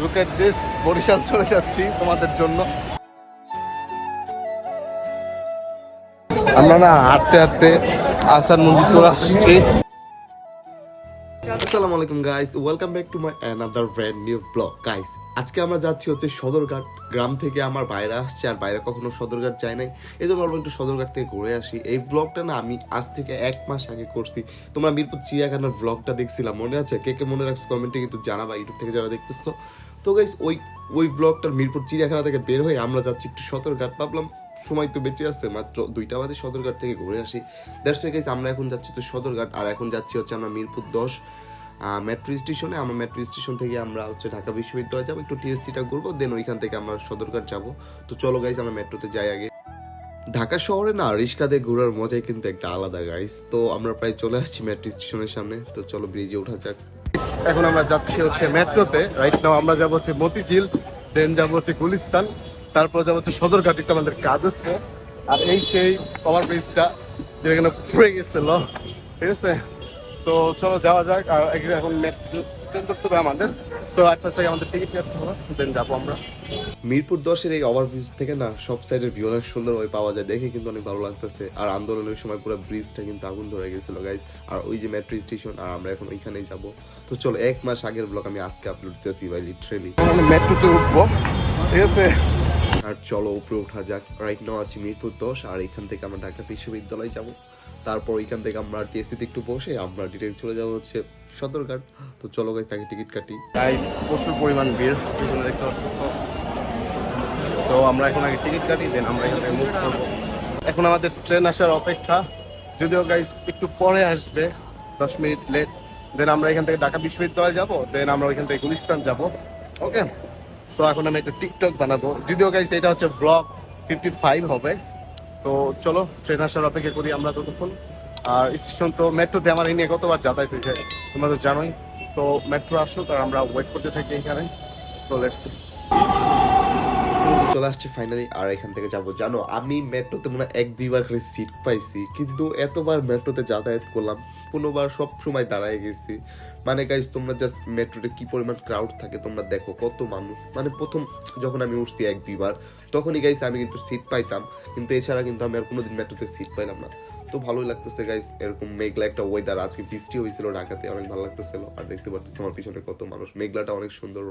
Look at this Barishal চলে যাচ্ছি তোমাদের জন্য। আমরা না হাঁটতে হাঁটতে আসার মন্দির চলে আসছি। আসসালামু আলাইকুম guys welcome back to my another brand new blog guys আজকে আমরা যাচ্ছি হচ্ছে সদরঘাট গ্রাম থেকে আমার বাইরে আসছে, আর বাইরে কখনো সদরঘাট যায় নাই। এই জন্য অল্প একটু সদরঘাট থেকে ঘুরে আসি। এই ব্লগটা না আমি আজ থেকে এক মাস আগে করছি। তোমরা মিরপুর চিড়িয়াখানার ব্লগটা দেখছিলাম মনে আছে? কে কে মনে রাখছো কমেন্টে কিন্তু জানাবা ইউটিউব থেকে যারা দেখতেছো। তো গাইস ওই ওই ব্লগটার মিরপুর চিড়িয়াখানা থেকে বের হয়ে আমরা যাচ্ছি একটু সদরঘাট। ভাবলাম সময় তো বেঁচে আছে, মাত্র দুইটা বাজে সদরঘাট থেকে ঘুরে আসি। দ্যাটস ওয়াই গাইস আমরা এখন যাচ্ছি তো সদরঘাট, আর এখন যাচ্ছি হচ্ছে আমরা মিরপুর দশ মেট্রো স্টেশনে আমরা মেট্রো স্টেশন থেকে আমরা হচ্ছে ঢাকা বিশ্ববিদ্যালয়ে যাব, একটু টিএসসিটা ঘুরবো দেন ওইখান থেকে আমরা সদরঘাট যাব। তো চলো গাইস আমরা মেট্রোতে যাই আগে। ঢাকা শহরে না, রিক্সা দিয়ে ঘোরার মজাই কিন্তু একটা আলাদা গাইস তো আমরা প্রায় চলে আসছি মেট্রো স্টেশনের সামনে। তো চলো ব্রিজে ওঠা যাক। এখন আমরা যাচ্ছি হচ্ছে মেট্রোতে রাইট নাও আমরা যাব হচ্ছে মতিঝিল দেন যাব হচ্ছে গুলিস্তান। তারপর যাব হচ্ছে সদরঘাট একটা আমাদের কাজ আছে। আর এই সেই ওভার ব্রিজটা যেখানে পড়ে গেছিল ঠিক আছে? তো চলো যাওয়া যাক। আর এখন ট্রেন ধরতে হবে আমাদের। তো এক ফার্স্ট আমাদের টিকিট কাটতে হবে দেন যাব আমরা। মিরপুর দশের এই ওভারব্রিজ থেকে না সব সাইডের ভিউ অনেক সুন্দরভাবে পাওয়া যায়। দেখে কিন্তু অনেক ভালো লাগতেছে। আর আন্দোলনের সময় পুরো ব্রিজটা কিন্তু আগুন ধরে গেছিল গাইজ আর ওই যে মেট্রো স্টেশন আর আমরা এখন ওইখানেই যাব। তো চলো এক মাস আগের ব্লগ আমি আজকে আপলোড দিতেছি ভাই লিটারেলি মেট্রোতে উঠবো। ঠিক আছে? আর চলো উপরে ওঠা যাক। রাইট নাও আছি মিরপুর দশ, আর এখান থেকে আমরা ঢাকা বিশ্ববিদ্যালয় যাব। তারপর এখান থেকে আমরা টিএসসিতে একটু বসে আমরা ডিরেক্ট চলে যাব হচ্ছে সদরঘাট। তো চলো গাইস আগে টিকিট কাটি। গাইস প্রচুর পরিমাণ ভিড় পিছনে দেখতে তো আমরা এখন আগে টিকিট কাটি দেন আমরা এখান থেকে মুভ এখন আমাদের ট্রেন আসার অপেক্ষা। যদিও গাইস একটু পরে আসবে, দশ মিনিট লেট দেন আমরা এখান থেকে ঢাকা বিশ্ববিদ্যালয় যাব দেন আমরা ওইখান থেকে গুলিস্তান যাব। ওকে সো এখন আমি একটা টিকটক বানাবো। যদিও গাইস এটা হচ্ছে ব্লগ ফিফটি ফাইভ হবে। তো চলো ট্রেন আসার অপেক্ষা করি আমরা ততক্ষণ। আর স্টেশন তো মেট্রোতে আমার এই নিয়ে কতবার যাতায়াত হয়েছে, তোমরা তো জানোই। তো মেট্রো আসুক আর আমরা ওয়েট করতে থাকি এখানে। তো লেটস চলে আসছে ফাইনালি আর এখান থেকে যাব। জানো, আমি মেট্রোতে মনে এক, দুইবার খালি সিট পাইছি, কিন্তু এতবার মেট্রোতে যাতায়াত করলাম কোনোবার সব সময় দাঁড়ায় গেছি। মানে গাইজ তোমরা জাস্ট মেট্রোতে কি পরিমাণ ক্রাউড থাকে তোমরা দেখো, কত মানুষ। মানে প্রথম যখন আমি উঠছি এক, দুইবার, তখনই গাইজ আমি কিন্তু সিট পাইতাম, কিন্তু এছাড়া কিন্তু আমি আর কোনোদিন মেট্রোতে সিট পাইলাম না। তো ভালোই লাগতেছে গাইস এরকম মেঘলা একটা ওয়েদার আজকে বৃষ্টি হয়েছিল ঢাকাতে, অনেক ভালো লাগতেছিল। আর দেখতে পাচ্ছি আমার পিছনে কত মানুষ। মেঘলাটা অনেক সুন্দর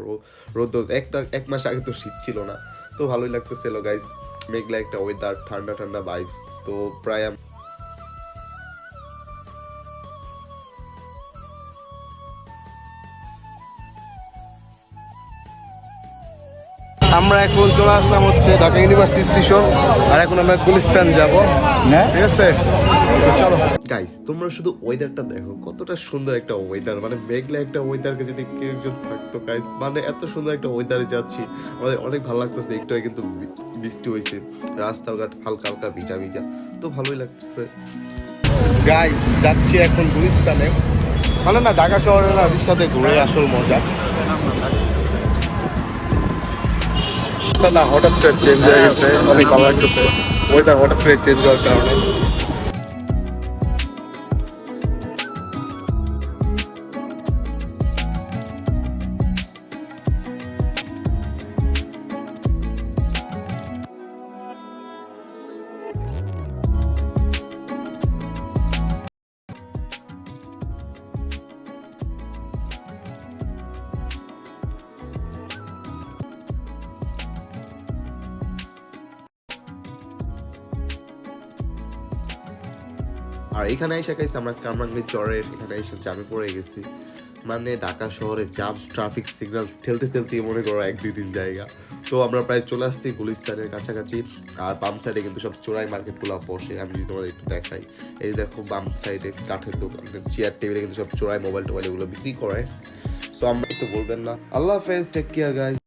রোদ একটা, এক মাস আগে তো শীত ছিল না। তো ভালোই লাগতেছিল গাইস মেঘলা একটা ওয়েদার ঠান্ডা ঠান্ডা বাইস তো প্রায় আমরা এখন চলে আসলাম হচ্ছে ঢাকা ইউনিভার্সিটি স্টেশন আর এখন আমরা গুলিস্তান যাব। ঠিক আছে? চলো। গাইস তোমরা শুধু ওয়েদারটা দেখো কতটা সুন্দর একটা ওয়েদার মানে মেঘলা একটা ওয়েদারকে যদি কেউ একজন থাকতো গাইস মানে এত সুন্দর একটা ওয়েদারে যাচ্ছি। আমাদের অনেক ভালো লাগতেছে একটু কিন্তু বৃষ্টি হয়েছে রাস্তাঘাট হালকা হালকা ভিজা ভিজা তো ভালোই লাগতেছে। গাইস যাচ্ছি এখন গুলিস্তানে। মানে না ঢাকা শহরে না রিক্সাতে ঘুরে আসল মজা। না, হঠাৎ করে চেঞ্জ হয়ে গেছে অনেক ভালো লাগতেছে ওয়েদার হঠাৎ করে চেঞ্জ হওয়ার কারণে। আর এখানে এসে গাইছে আমরা কামরাঙ্গি চরের এখানে এসে জামে পড়ে গেছি। মানে ঢাকা শহরে জাম ট্রাফিক সিগন্যাল ঠেলতে ঠেলতে মনে করো এক দুই দিন জায়গা। তো আমরা প্রায় চলে আসছি গুলিস্তানের কাছাকাছি আর বাম সাইডে কিন্তু সব চোরাই মার্কেটগুলো বসে। আমি যদি তোমাদের একটু দেখাই, এই দেখো বাম সাইডে কাঠের দোকান চেয়ার টেবিলে কিন্তু সব চোরাই মোবাইল টোবাইল এগুলো বিক্রি করে। সো আমরা তো বলবেন না। আল্লাহ হাফেজ টেক কেয়ার গাইজ